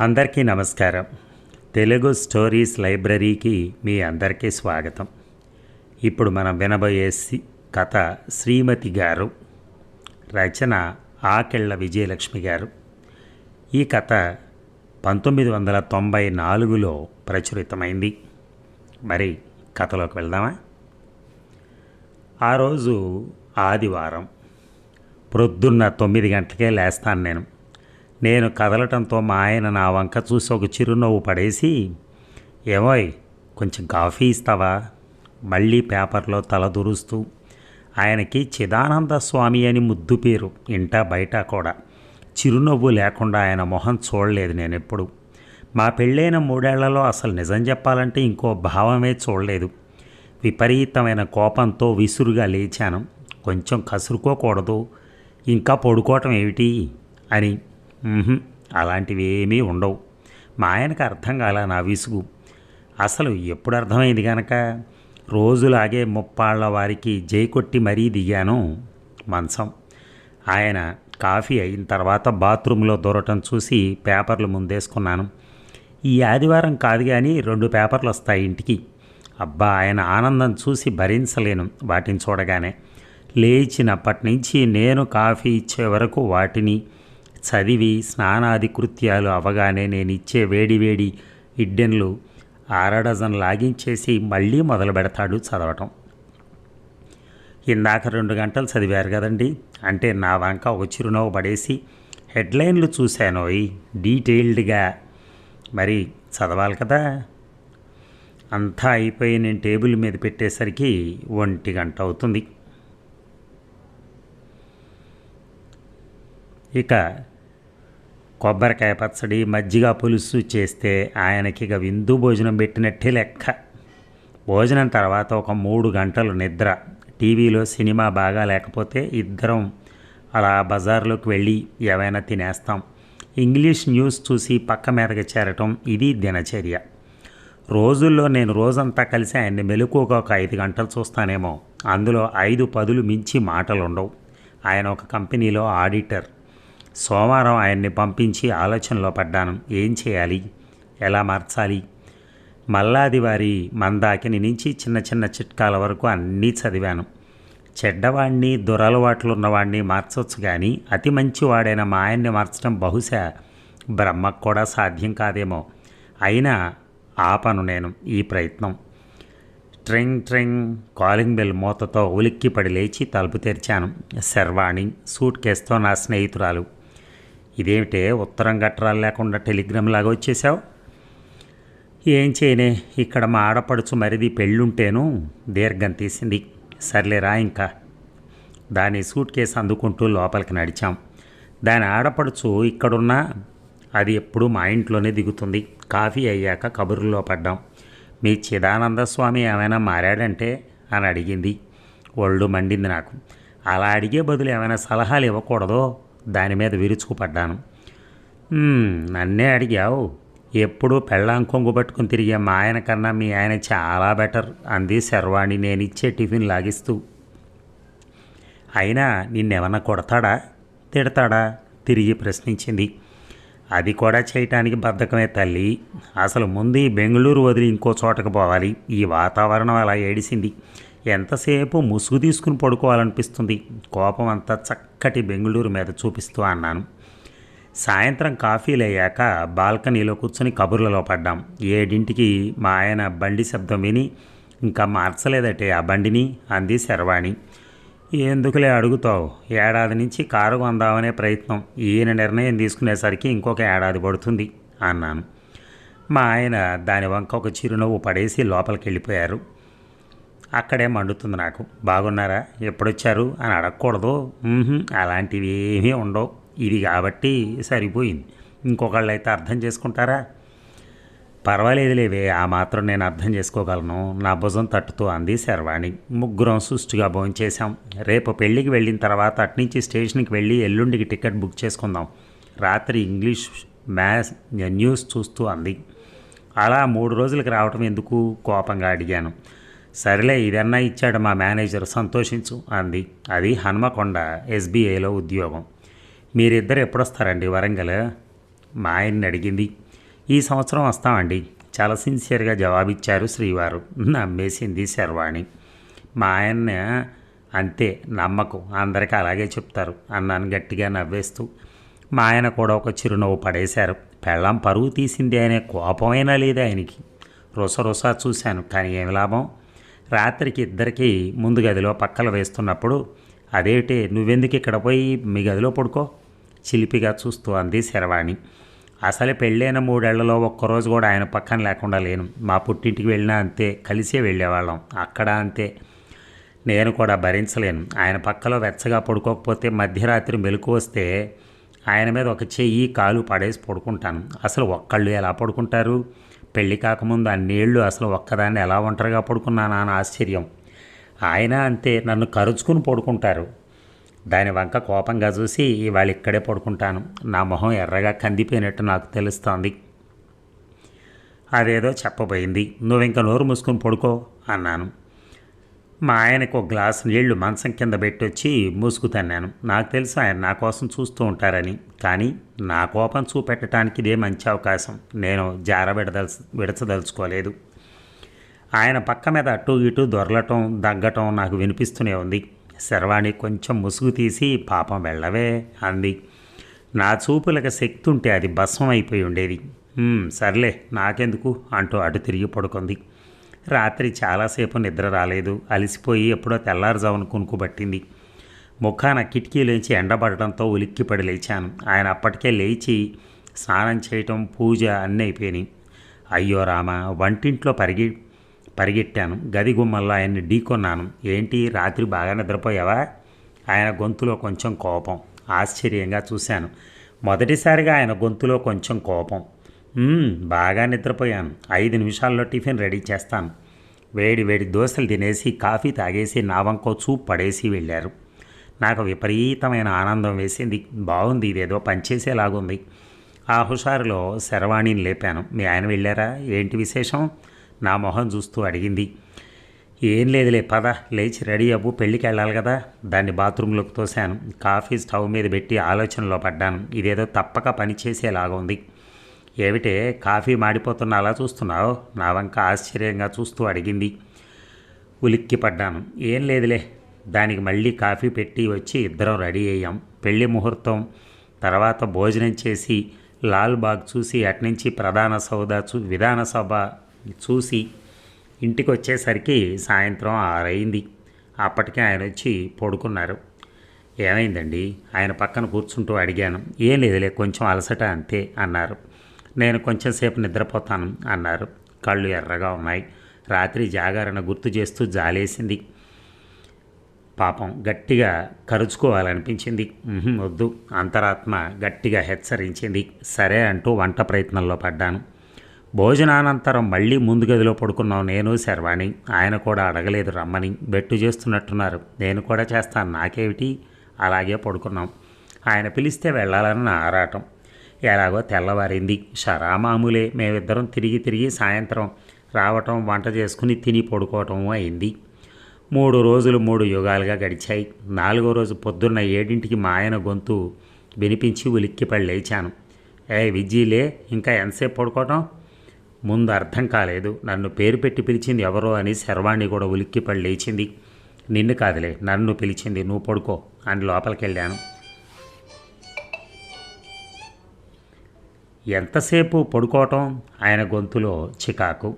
అందరికీ నమస్కారం. తెలుగు స్టోరీస్ లైబ్రరీకి మీ అందరికీ స్వాగతం. ఇప్పుడు మనం వినబోయే కథ శ్రీమతి గారు రచన ఆకెళ్ళ విజయలక్ష్మి గారు. ఈ కథ పంతొమ్మిది వందల తొంభై నాలుగులో ప్రచురితమైంది. మరి కథలోకి వెళ్దామా? ఆ రోజు ఆదివారం ప్రొద్దున్న తొమ్మిది గంటలకే లేస్తాను నేను. నేను కదలటంతో మా ఆయన నా వంక చూసి ఒక చిరునవ్వు పడేసి ఏమోయ్ కొంచెం కాఫీ ఇస్తావా? మళ్ళీ పేపర్లో తల దురుస్తూ ఆయనకి చిదానంద స్వామి అని ముద్దు పేరు ఇంట బయట కూడా. చిరునవ్వు లేకుండా ఆయన మొహం చూడలేదు నేను ఎప్పుడు మా పెళ్ళైన మూడేళ్ళలో అసలు నిజం చెప్పాలంటే ఇంకో భావమే చూడలేదు. విపరీతమైన కోపంతో విసురుగా లేచాను. కొంచెం కసురుకోకూడదు. ఇంకా పడుకోవటం ఏమిటి? అని అలాంటివి ఏమీ ఉండవు. మా ఆయనకు అర్థం కాల నా విసుగు. అసలు ఎప్పుడు అర్థమైంది కనుక రోజులాగే ముప్పాళ్ళ వారికి జై కొట్టి మరీ దిగాను మంచం. ఆయన కాఫీ అయిన తర్వాత బాత్రూంలో దూరటం చూసి పేపర్లు ముందేసుకున్నాను. ఈ ఆదివారం కాదు కానీ రెండు పేపర్లు వస్తాయి ఇంటికి. అబ్బా ఆయన ఆనందం చూసి భరించలేను వాటిని చూడగానే. లేచినప్పటి నుంచి నేను కాఫీ ఇచ్చే వరకు వాటిని చదివి స్నానాది కృత్యాలు అవగానే నేను ఇచ్చే వేడి వేడి ఇడ్డెన్లు ఆరడజన్ లాగించేసి మళ్ళీ మొదలు పెడతాడు చదవటం. ఇందాక రెండు గంటలు చదివారు కదండి అంటే నా వంక ఒక చిరునవ్వు పడేసి హెడ్లైన్లు చూశాను డీటెయిల్డ్గా. మరి చదవాలి కదా. అంతా అయిపోయి నేను టేబుల్ మీద పెట్టేసరికి ఒంటి గంట అవుతుంది. ఇక కొబ్బరికాయ పచ్చడి మజ్జిగ పులుసు చేస్తే ఆయనకి ఇక విందు భోజనం పెట్టినట్టే లెక్క. భోజనం తర్వాత ఒక మూడు గంటలు నిద్ర. టీవీలో సినిమా బాగా లేకపోతే ఇద్దరం అలా బజార్లోకి వెళ్ళి ఏవైనా తినేస్తాం. ఇంగ్లీష్ న్యూస్ చూసి పక్క మీదకి చేరటం ఇది దినచర్య. రోజుల్లో నేను రోజంతా కలిసి ఆయన్ని మెలకువగా ఒక ఐదు గంటలు చూస్తానేమో. అందులో ఐదు పదులు మించి మాటలు ఉండవు ఆయన ఒక కంపెనీలో ఆడిటర్. సోమవారం ఆయన్ని పంపించి ఆలోచనలో పడ్డాను. ఏం చేయాలి? ఎలా మార్చాలి? మల్లాది వారి మందాకిని నుంచి చిన్న చిన్న చిట్కాల వరకు అన్నీ చదివాను. చెడ్డవాణ్ణి దురలవాట్లు ఉన్నవాడిని మార్చవచ్చు కానీ అతి మంచివాడైన మా ఆయన్ని మార్చడం బహుశా బ్రహ్మకు కూడా సాధ్యం కాదేమో. అయినా ఆపను నేను ఈ ప్రయత్నం. ట్రింగ్ ట్రింగ్ కాలింగ్ బెల్ మూతతో ఉలిక్కిపడి లేచి తలుపు తెరిచాను. శర్వాణి సూట్ కేసుతో నా స్నేహితురాలు ఇదేమిటే ఉత్తరం గట్రాలు లేకుండా టెలిగ్రామ్ లాగా వచ్చేసావు ఏం చేయనే ఇక్కడ మా ఆడపడుచు మరిది పెళ్ళుంటేను దీర్ఘం తీసింది. సర్లేరా ఇంకా. దాని సూట్ కేసు అందుకుంటూ లోపలికి నడిచాం. దాని ఆడపడుచు ఇక్కడున్నా అది ఎప్పుడు మా ఇంట్లోనే దిగుతుంది. కాఫీ అయ్యాక కబుర్లో పడ్డాం. మీ చిదానంద స్వామి ఏమైనా మారాడంటే? అని అడిగింది. ఒళ్ళు మండింది నాకు. అలా అడిగే బదులు ఏమైనా సలహాలు ఇవ్వకూడదో? దాని మీద విరుచుకుపడ్డాను. నన్నే అడిగావు. ఎప్పుడూ పెళ్ళాం కొంగు పట్టుకుని తిరిగే మా ఆయన కన్నా మీ ఆయన చాలా బెటర్. అంది శర్వాణి. నేను ఇచ్చే టిఫిన్ లాగిస్తూ. అయినా నిన్నెమన్నా కొడతాడా? తిడతాడా? తిరిగి ప్రశ్నించింది. అది కూడా చేయటానికి బద్ధకమే తల్లి. అసలు ముందు ఈ బెంగళూరు వదిలి ఇంకో చోటకు పోవాలి. ఈ వాతావరణం అలా ఏడిసింది. ఎంతసేపు ముసుగు తీసుకుని పడుకోవాలనిపిస్తుంది? కోపం అంతా చక్కటి బెంగళూరు మీద చూపిస్తూ అన్నాను. సాయంత్రం కాఫీలు అయ్యాక బాల్కనీలో కూర్చొని కబుర్లలో పడ్డాం. ఏడింటికి మా ఆయన బండి శబ్దం విని ఇంకా మార్చలేదటే ఆ బండిని అంది శర్వాణి. ఎందుకులే అడుగుతావు? ఏడాది నుంచి కారు కొందామనే ప్రయత్నం. ఈయన నిర్ణయం తీసుకునేసరికి ఇంకొక ఏడాది పడుతుంది అన్నాను. మా ఆయన దాని వంక ఒక చిరునవ్వు పడేసి లోపలికి వెళ్ళిపోయారు అక్కడే మండుతుంది నాకు. బాగున్నారా? ఎప్పుడొచ్చారు? అని అడగకూడదు. అలాంటివి ఏమీ ఉండవు. ఇది కాబట్టి సరిపోయింది. ఇంకొకళ్ళు అయితే అర్థం చేసుకుంటారా? పర్వాలేదు లేవే ఆ మాత్రం నేను అర్థం చేసుకోగలను. నా భుజం తట్టుతూ అంది శర్వాణి. ముగ్గురం సుష్టిగా భోంచేశాం. రేపు పెళ్ళికి వెళ్ళిన తర్వాత అట్నుంచి స్టేషన్కి వెళ్ళి ఎల్లుండికి టికెట్ బుక్ చేసుకుందాం. రాత్రి ఇంగ్లీష్ మ్యాథ్స్ న్యూస్ చూస్తూ అంది. అలా మూడు రోజులకు రావటం ఎందుకు? కోపంగా అడిగాను. సరేలే ఇదన్నా ఇచ్చాడు మా మేనేజర్ సంతోషించు అంది. అది హనుమకొండ ఎస్బీఐలో ఉద్యోగం. మీరిద్దరు ఎప్పుడొస్తారండి వరంగల్? మా ఆయన్ని అడిగింది. ఈ సంవత్సరం వస్తామండి. చాలా సిన్సియర్గా జవాబిచ్చారు శ్రీవారు. నమ్మేసింది శర్వాణి. మా ఆయన అంతే నమ్మకం. అందరికీ అలాగే చెప్తారు అన్నాను గట్టిగా నవ్వేస్తూ. మా ఆయన కూడా ఒక చిరునవ్వు పడేశారు. పెళ్ళం పరువు తీసింది అనే కోపమైనా లేదు ఆయనకి. రుస రుస చూశాను కానీ ఏమి లాభం? రాత్రికి ఇద్దరికి ముందు గదిలో పక్కలు వేస్తున్నప్పుడు అదేమిటి నువ్వెందుకు ఇక్కడ పోయి మీ గదిలో పడుకో? చిలిపిగా చూస్తూ అంది శరవాణి. అసలు పెళ్ళైన మూడేళ్ళలో ఒక్కరోజు కూడా ఆయన పక్కన లేకుండా లేను. మా పుట్టింటికి వెళ్ళినా అంతే కలిసే వెళ్ళేవాళ్ళం. అక్కడ అంతే. నేను కూడా భరించలేను. ఆయన పక్కలో వెచ్చగా పడుకోకపోతే మధ్యరాత్రి మెలకు వస్తే ఆయన మీద ఒక చెయ్యి కాలు పడేసి పడుకుంటాను. అసలు ఒక్కళ్ళు ఎలా పడుకుంటారు? పెళ్ళి కాకముందు అన్నేళ్ళు అసలు ఒక్కదాన్ని ఎలా ఒంటరిగా పడుకున్నానా అని ఆశ్చర్యం. ఆయన అంతే నన్ను కరుచుకుని పడుకుంటారు. దాని వంక కోపంగా చూసి ఇవాళ ఇక్కడే పడుకుంటాను. నా మొహం ఎర్రగా కందిపోయినట్టు నాకు తెలుస్తోంది. అదేదో చెప్పబోయింది. నువ్వు ఇంకా నోరు మూసుకుని పడుకో అన్నాను. మా ఆయనకు ఒక గ్లాసు నీళ్ళు మంచం కింద పెట్టొచ్చి ముసుగు తన్నాను. నాకు తెలుసు ఆయన నా కోసం చూస్తూ ఉంటారని కానీ నా కోపం చూపెట్టడానికి ఇదే మంచి అవకాశం. నేను జార విడదల్చ విడచదలుచుకోలేదు. ఆయన పక్క మీద అటు ఇటు దొరలటం దగ్గటం నాకు వినిపిస్తూనే ఉంది. శర్వాణి కొంచెం ముసుగు తీసి పాపం వెళ్ళవే అంది. నా చూపులకు శక్తి ఉంటే అది భస్మం అయిపోయి ఉండేది సర్లే నాకెందుకు? అంటూ అటు తిరిగి పడుకుంది. రాత్రి చాలాసేపు నిద్ర రాలేదు. అలసిపోయి ఎప్పుడో తెల్లారుజామున కొనుక్కుబట్టింది ముఖాన కిటికీలోంచి ఎండబడటంతో ఉలిక్కిపడి లేచాను. ఆయన అప్పటికే లేచి స్నానం చేయటం పూజ అన్నీ అయిపోయినాయి. అయ్యో రామ వంటింట్లో పరిగి పరిగెట్టాను. గది గుమ్మల్లో ఆయన్ని ఢీకొన్నాను ఏంటి రాత్రి బాగా నిద్రపోయావా? ఆయన గొంతులో కొంచెం కోపం. ఆశ్చర్యంగా చూశాను. మొదటిసారిగా ఆయన గొంతులో కొంచెం కోపం. బాగా నిద్రపోయాను. ఐదు నిమిషాల్లో టిఫిన్ రెడీ చేస్తాను. వేడి వేడి దోశలు తినేసి కాఫీ తాగేసి నా వంకో చూపు పడేసి వెళ్ళారు. నాకు విపరీతమైన ఆనందం వేసింది. బాగుంది ఇదేదో పనిచేసేలాగుంది ఆ హుషారులో శరవాణిని లేపాను. మీ ఆయన వెళ్ళారా? ఏంటి విశేషం? నా మొహం చూస్తూ అడిగింది. ఏం లేదులే పద లేచి రెడీ అవ్వు పెళ్ళికి వెళ్ళాలి కదా. దాన్ని బాత్రూంలోకి తోశాను. కాఫీ స్టవ్ మీద పెట్టి ఆలోచనలో పడ్డాను. ఇదేదో తప్పక పనిచేసేలాగా ఉంది ఏమిటే కాఫీ మాడిపోతున్నా అలా చూస్తున్నావు? నా వంక ఆశ్చర్యంగా చూస్తూ అడిగింది. ఉలిక్కి పడ్డాను ఏం లేదులే. దానికి మళ్ళీ కాఫీ పెట్టి వచ్చి ఇద్దరం రెడీ అయ్యాం. పెళ్ళి ముహూర్తం తర్వాత భోజనం చేసి లాల్ బాగ్ చూసి అట్నుంచి ప్రధాన సౌద చూ విధాన సభ చూసి ఇంటికి వచ్చేసరికి సాయంత్రం ఆరైంది అప్పటికే ఆయన వచ్చి పడుకున్నారు. ఏమైందండి? ఆయన పక్కన కూర్చుంటూ అడిగాను. ఏం లేదులే కొంచెం అలసట అంతే అన్నారు. నేను కొంచెం సేపు నిద్రపోతాను అన్నారు. కళ్ళు ఎర్రగా ఉన్నాయి. రాత్రి జాగరణ గుర్తు చేస్తూ జాలేసింది. పాపం గట్టిగా కరుచుకోవాలనిపించింది. వద్దు. అంతరాత్మ గట్టిగా హెచ్చరించింది. సరే అంటూ వంట ప్రయత్నంలో పడ్డాను. భోజనానంతరం మళ్ళీ ముందు గదిలో పడుకున్నాం నేను శర్వాణి. ఆయన కూడా అడగలేదు రమ్మని. బెట్టు చేస్తున్నట్టున్నారు. నేను కూడా చేస్తాను. నాకేమిటి? అలాగే పడుకున్నాం. ఆయన పిలిస్తే వెళ్ళాలని నా ఆరాటం. ఎలాగో తెల్లవారింది. షరామామూలే. మేమిద్దరం తిరిగి తిరిగి సాయంత్రం రావటం వంట చేసుకుని తిని పడుకోవటం అయింది. మూడు రోజులు మూడు యుగాలుగా గడిచాయి. నాలుగో రోజు పొద్దున్న ఏడింటికి మా ఆయన గొంతు వినిపించి ఉలిక్కిపడి లేచాను. ఏ విజ్జీలే ఇంకా ఎంతసేపు పడుకోవటం? ముందు అర్థం కాలేదు. నన్ను పేరు పెట్టి పిలిచింది ఎవరో అని శర్వాణి కూడా ఉలిక్కిపడి లేచింది. నిన్ను కాదులే నన్ను పిలిచింది. నువ్వు పడుకో అని లోపలికి వెళ్ళాను ఎంతసేపు పడుకోవటం ఆయన గొంతులో చికాకు?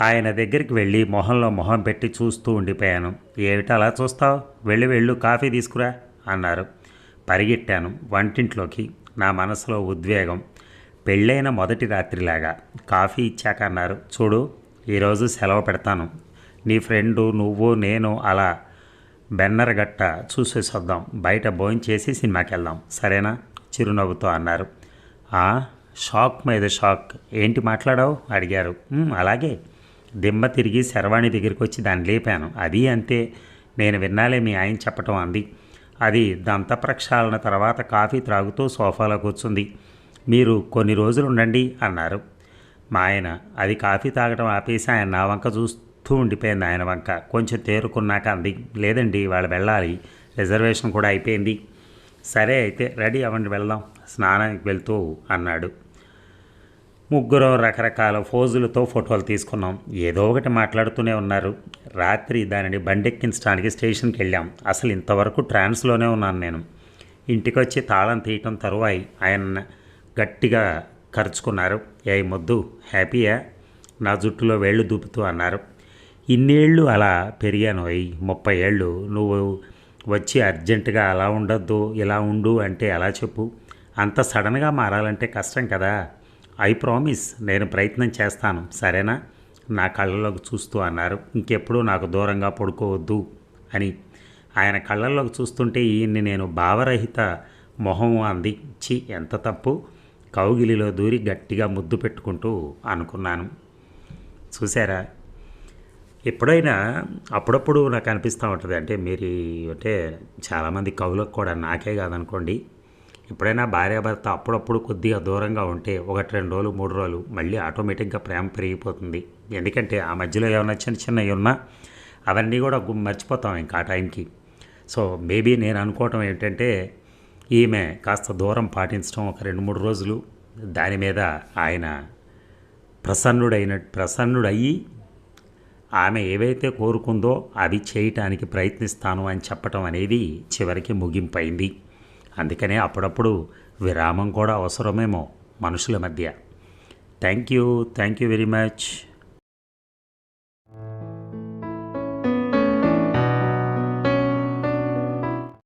ఆయన దగ్గరికి వెళ్ళి మొహంలో మొహం పెట్టి చూస్తూ ఉండిపోయాను. ఏమిటి అలా చూస్తావు? వెళ్ళి వెళ్ళు కాఫీ తీసుకురా అన్నారు. పరిగెట్టాను వంటింట్లోకి. నా మనసులో ఉద్వేగం. పెళ్ళైన మొదటి రాత్రిలాగా. కాఫీ ఇచ్చాక అన్నారు. చూడు ఈరోజు సెలవు పెడతాను. నీ ఫ్రెండు నువ్వు నేను అలా బెన్నరగట్ట చూసేసొద్దాం. బయట బయట భోంచేసి సినిమాకి వెళ్దాం సరేనా? చిరునవ్వుతో అన్నారు. "ఆ, షాక్ మీద షాక్. ఏంటి మాట్లాడావు? అడిగారు. అలాగే. దిమ్మ తిరిగి శర్వాణి దగ్గరికి వచ్చి దాన్ని లేపాను. అది అంతే. నేను విన్నాలే మీ ఆయన చెప్పటం అంది. అది దంత ప్రక్షాళన తర్వాత కాఫీ త్రాగుతూ సోఫాలో కూర్చుంది. మీరు కొన్ని రోజులు ఉండండి అన్నారు. మా ఆయన అది కాఫీ తాగడం ఆపేసి ఆయన నా వంక చూస్తూ ఉండిపోయింది ఆయన వంక. కొంచెం తేరుకున్నాక అంది. లేదండి వాళ్ళు వెళ్ళాలి. రిజర్వేషన్ కూడా అయిపోయింది. సరే అయితే రెడీ అవ్వండి వెళ్దాం. స్నానానికి వెళ్తూ అన్నాడు. ముగ్గురు రకరకాల ఫోజులతో ఫోటోలు తీసుకున్నాం. ఏదో ఒకటి మాట్లాడుతూనే ఉన్నారు. రాత్రి దానిని బండెక్కించడానికి స్టేషన్కి వెళ్ళాం. అసలు ఇంతవరకు ట్రాన్స్లోనే ఉన్నాను నేను. ఇంటికి వచ్చి తాళం తీయటం తరువాయి ఆయన గట్టిగా ఖర్చుకున్నారు ఏ మొద్దు హ్యాపీయా? నా జుట్టులో వేళ్ళు దూపుతూ అన్నారు. ఇన్నేళ్ళు అలా పెరిగాను. అయ్యి ముప్పై ఏళ్ళు నువ్వు వచ్చి అర్జెంటుగా అలా ఉండొద్దు ఇలా ఉండు అంటే ఎలా చెప్పు. అంత సడన్గా మారాలంటే కష్టం కదా. ఐ ప్రామిస్ నేను ప్రయత్నం చేస్తాను. సరేనా? నా కళ్ళలోకి చూస్తూ అన్నారు. ఇంకెప్పుడు నాకు దూరంగా పడుకోవద్దు అని. ఆయన కళ్ళల్లోకి చూస్తుంటే ఈయన్ని నేను భావరహిత మొహం అందించి ఎంత తప్పు? కౌగిలిలో దూరి గట్టిగా ముద్దు పెట్టుకుంటూ అనుకున్నాను. చూసారా ఎప్పుడైనా అప్పుడప్పుడు నాకు అనిపిస్తూ ఉంటుంది. అంటే మీరు అంటే చాలామంది కవులకు కూడా నాకే కాదనుకోండి. ఎప్పుడైనా భార్యాభర్త అప్పుడప్పుడు కొద్దిగా దూరంగా ఉంటే ఒకటి రెండు రోజులు మూడు రోజులు మళ్ళీ ఆటోమేటిక్గా ప్రేమ పెరిగిపోతుంది. ఎందుకంటే ఆ మధ్యలో ఏమైనా చిన్న చిన్నవి ఉన్నా అవన్నీ కూడా మర్చిపోతాం ఇంకా ఆ టైంకి. సో మేబీ నేను అనుకోవటం ఏంటంటే ఈమె కాస్త దూరం పాటించడం ఒక రెండు మూడు రోజులు దాని మీద ఆయన ప్రసన్నుడైన ప్రసన్నుడయ్యి ఆమె ఏవైతే కోరుకుందో అవి చేయటానికి ప్రయత్నిస్తాను అని చెప్పటం అనేది చివరికి ముగింపైంది. అందుకనే అప్పుడప్పుడు విరామం కూడా అవసరమేమో మనుషుల మధ్య. Thank you thank you very much.